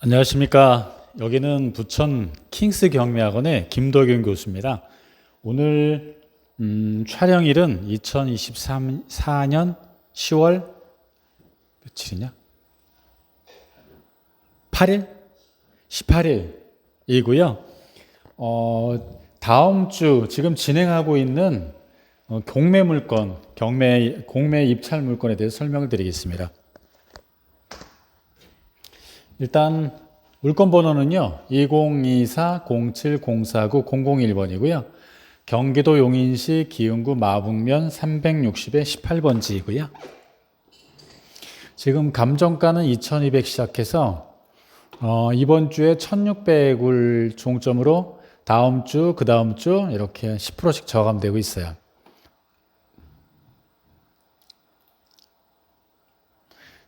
안녕하십니까. 여기는 부천 킹스 경매학원의 김덕윤 교수입니다. 오늘 음, 촬영일은 2024년 10월 며칠이냐? 8일? 18일이고요. 어, 다음 주 지금 진행하고 있는 어, 경매 물건, 경매 공매 입찰 물건에 대해서 설명을 드리겠습니다. 일단 물건 번호는요. 2024-07-049-001번이고요. 경기도 용인시 기흥구 마북면 360의 18번지이고요. 지금 감정가는 2200 시작해서 어, 이번 주에 1600을 종점으로 다음 주, 그 다음 주 이렇게 10%씩 저감되고 있어요.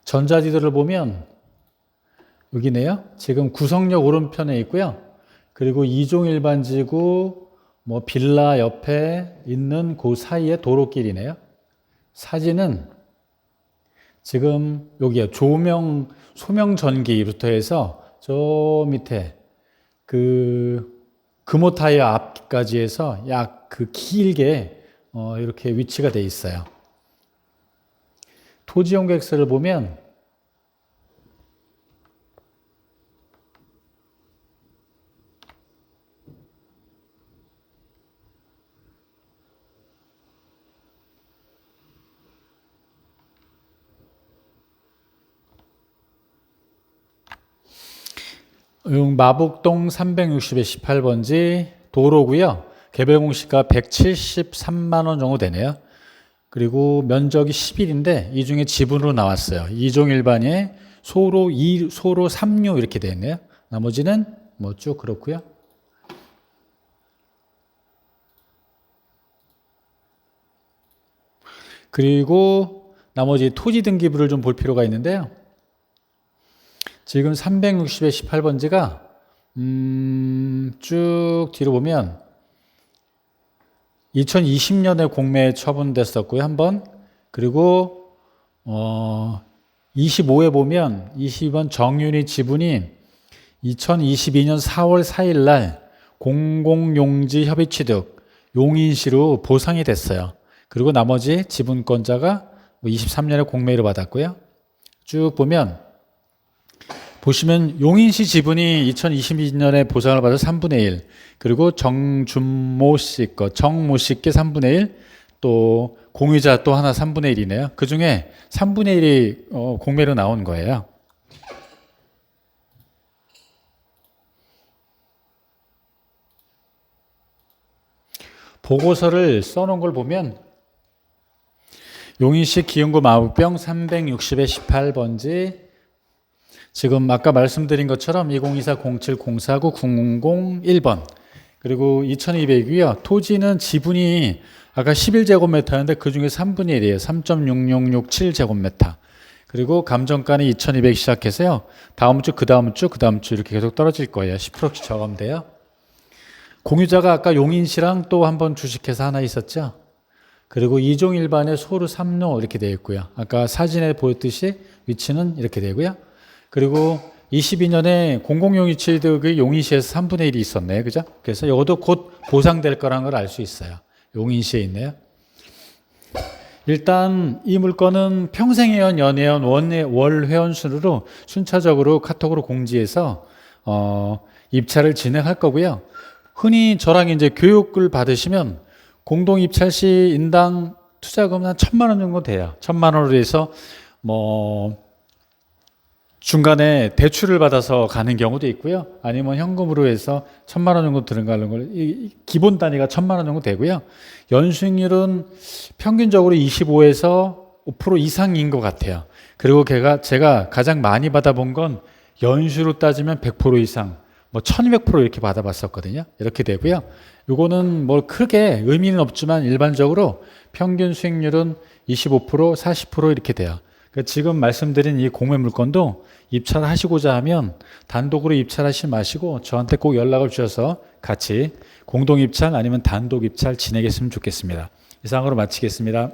전자지도를 보면 여기네요. 지금 구성역 오른편에 있고요. 그리고 이종 일반지구 뭐 빌라 옆에 있는 그 사이에 도로길이네요. 사진은 지금 여기요. 조명 소명 전기부터 해서 저 밑에 그 금호 타이어 앞까지 해서 약 그 길게 어 이렇게 위치가 돼 있어요. 토지 용객서를 보면 음, 마북동 360의 18번지 도로고요. 개별 공시가 173만 원 정도 되네요. 그리고 면적이 10일인데 이 중에 지분으로 나왔어요. 2종 일반에 소로 2, 소로 3류 이렇게 되어 있네요. 나머지는 뭐 쭉 그렇고요. 그리고 나머지 토지 등기부를 좀 볼 필요가 있는데요. 지금 360의 18번지가 음, 쭉 뒤로 보면 2020년에 공매에 처분됐었고요, 한 번. 그리고 어 25에 보면 20번 정윤이 지분이 2022년 4월 4일 날 공공용지 협의 취득 용인시로 보상이 됐어요. 그리고 나머지 지분권자가 23년에 뭐 공매를 받았고요. 쭉 보면 보시면 용인시 지분이 2022년에 보상을 받아 3분의 1, 그리고 정준모 씨 거, 정모 씨께 3분의 1, 또 공유자 또 하나 3분의 1이네요. 그 중에 3분의 1이 어, 공매로 나온 거예요. 보고서를 써놓은 걸 보면 용인시 기흥구 마북병 360의 18번지 지금 아까 말씀드린 것처럼 2024-07-049-001번 그리고 2200이고요. 토지는 지분이 아까 11제곱미터였는데 그 중에 3분의 1이에요. 3.6667제곱미터. 그리고 감정가는 2200 시작해서요. 다음 주, 그 다음 주, 그 다음 주 이렇게 계속 떨어질 거예요. 10%씩 저감돼요. 공유자가 아까 용인시랑 또 한 번 주식회사 하나 있었죠. 그리고 이종 일반의 소루 3로 이렇게 되어 있고요. 아까 사진에 보였듯이 위치는 이렇게 되고요. 그리고 22년에 공공용유 취득의 용인시에서 3분의 1이 있었네. 그죠? 그래서 이것도 곧 보상될 거라는 걸 알 수 있어요. 용인시에 있네요. 일단 이 물건은 평생회원, 연회원, 원회, 월회원 순으로 순차적으로 카톡으로 공지해서 어, 입찰을 진행할 거고요. 흔히 저랑 이제 교육을 받으시면 공동 입찰 시 인당 투자금 한 천만 원 정도 돼요. 천만 원으로 해서 뭐 중간에 대출을 받아서 가는 경우도 있고요. 아니면 현금으로 해서 천만 원 정도 들어가는 걸 기본 단위가 천만 원 정도 되고요. 연수익률은 평균적으로 25에서 5% 이상인 것 같아요. 그리고 걔가 제가 가장 많이 받아본 건 연수로 따지면 100% 이상, 뭐 1200% 이렇게 받아봤었거든요. 이렇게 되고요. 요거는 뭐 크게 의미는 없지만 일반적으로 평균 수익률은 25%, 40% 이렇게 돼요. 그러니까 지금 말씀드린 이 공매 물건도 입찰하시고자 하면 단독으로 입찰하지 마시고 저한테 꼭 연락을 주셔서 같이 공동 입찰 아니면 단독 입찰 진행했으면 좋겠습니다. 이상으로 마치겠습니다.